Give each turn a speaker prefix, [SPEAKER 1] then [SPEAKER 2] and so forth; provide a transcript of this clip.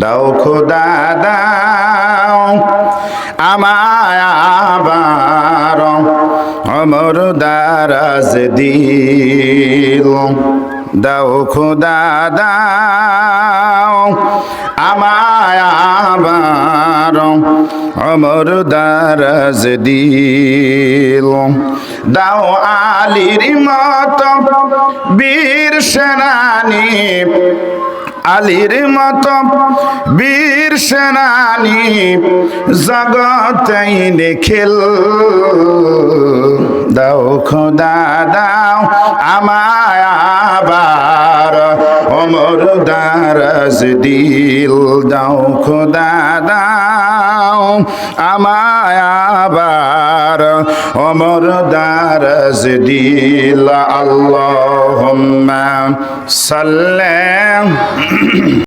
[SPEAKER 1] দাও খোদা, দাও আমায় আবার অমর দারাজ দিল। দাও খোদা, দাও আমায় আবার অমর দারাজ দিল। দাও আলির মত বীর সেনানি আলির মত বীর সেনানি জগতেই দেখিল দাও খোদা, দাও আমায় আবার অমর দারাজ দিল। দাও খোদা, দাও আমায় আবার অমর দারাজ দিল। আল্লাহুম্মা সাল্লাম।